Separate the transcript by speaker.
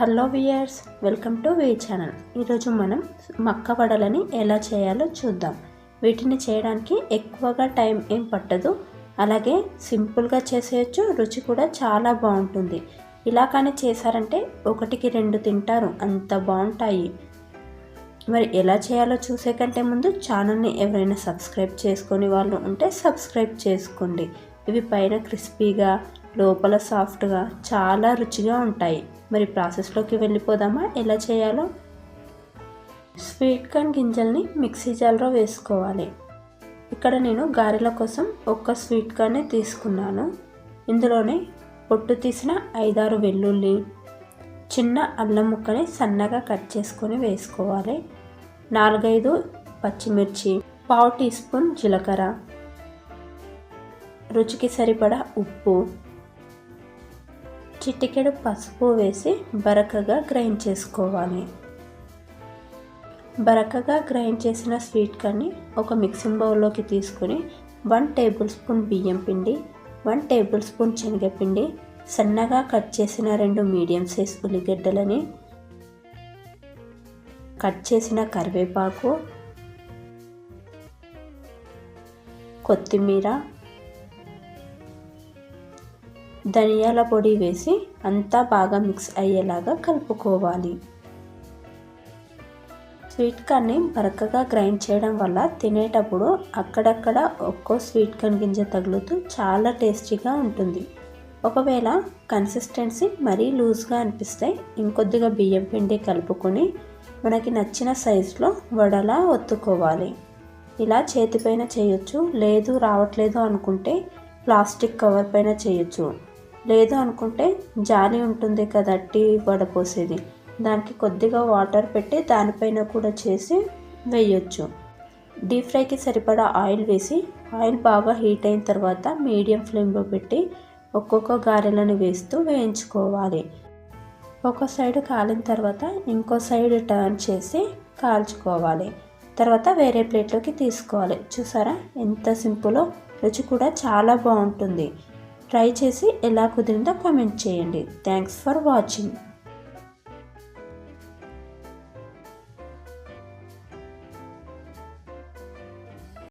Speaker 1: Hello viewers welcome to V channel. ఈరోజు మనం మక్క వడలని ఎలా చేయాలో చూద్దాం. వీటిని చేయడానికి ఎక్కువగా టైం ఏం పట్టదు. అలాగే సింపుల్గా చేసేయచ్చు రుచి కూడా చాలా బాగుంటుంది. ఇలా కానీ చేశారంటే ఒకటికి రెండు తింటారు అంత బాగుంటాయి. మరి ఎలా చేయాలో చూసే కంటే ముందు ఛానల్ని ఎవరైనా సబ్స్క్రైబ్ చేసుకొని వాళ్ళు ఉంటే సబ్స్క్రైబ్ చేసుకోండి. ఇవి పైన క్రిస్పీగా లోపల సాఫ్ట్గా చాలా రుచిగా ఉంటాయి. మరి ప్రాసెస్లోకి వెళ్ళిపోదామా? ఎలా చేయాలో? స్వీట్ కార్న్ గింజల్ని మిక్సీ జార్లో వేసుకోవాలి. ఇక్కడ నేను గారెల కోసం ఒక్క స్వీట్ కార్నే తీసుకున్నాను. ఇందులోనే పొట్టు తీసిన ఐదారు వెల్లుల్లి చిన్న అల్లం ముక్కని సన్నగా కట్ చేసుకొని వేసుకోవాలి. నాలుగైదు పచ్చిమిర్చి పావు టీ స్పూన్ జీలకర్ర రుచికి సరిపడా ఉప్పు చిటికెడు పసుపు వేసి బరకగా గ్రైండ్ చేసుకోవాలి. బరకగా గ్రైండ్ చేసిన స్వీట్ కర్ని ఒక మిక్సింగ్ బౌల్లోకి తీసుకొని వన్ టేబుల్ స్పూన్ బియ్యం పిండి వన్ టేబుల్ స్పూన్ శనగపిండి సన్నగా కట్ చేసిన రెండు మీడియం సైజ్ ఉల్లిగడ్డలని కట్ చేసిన కరివేపాకు కొత్తిమీర ధనియాల పొడి వేసి అంతా బాగా మిక్స్ అయ్యేలాగా కలుపుకోవాలి. స్వీట్ కార్న్ని బరకగా గ్రైండ్ చేయడం వల్ల తినేటప్పుడు అక్కడక్కడ ఒక్కో స్వీట్ కార్న్ గింజ తగులుతూ చాలా టేస్టీగా ఉంటుంది. ఒకవేళ కన్సిస్టెన్సీ మరీ లూజ్గా అనిపిస్తే ఇంకొద్దిగా బియ్యం పిండి కలుపుకొని మనకి నచ్చిన సైజులో వడలా ఒత్తుకోవాలి. ఇలా చేతిపైన చేయొచ్చు లేదు రావట్లేదు అనుకుంటే ప్లాస్టిక్ కవర్ పైన చేయొచ్చు. లేదు అనుకుంటే జాలి ఉంటుంది కదా టీ వడపోసేది దానికి కొద్దిగా వాటర్ పెట్టి దానిపైన కూడా చేసి వేయొచ్చు. డీప్ ఫ్రైకి సరిపడా ఆయిల్ వేసి ఆయిల్ బాగా హీట్ అయిన తర్వాత మీడియం ఫ్లేమ్లో పెట్టి ఒక్కొక్క గారెలను వేస్తూ వేయించుకోవాలి. ఒక సైడ్ కాలిన తర్వాత ఇంకో సైడ్ టర్న్ చేసి కాల్చుకోవాలి. తర్వాత వేరే ప్లేట్లోకి తీసుకోవాలి. చూసారా? ఎంత సింపులో రుచి కూడా చాలా బాగుంటుంది. ట్రై చేసి ఎలా కుదిరిందో కామెంట్ చేయండి. Thanks for watching.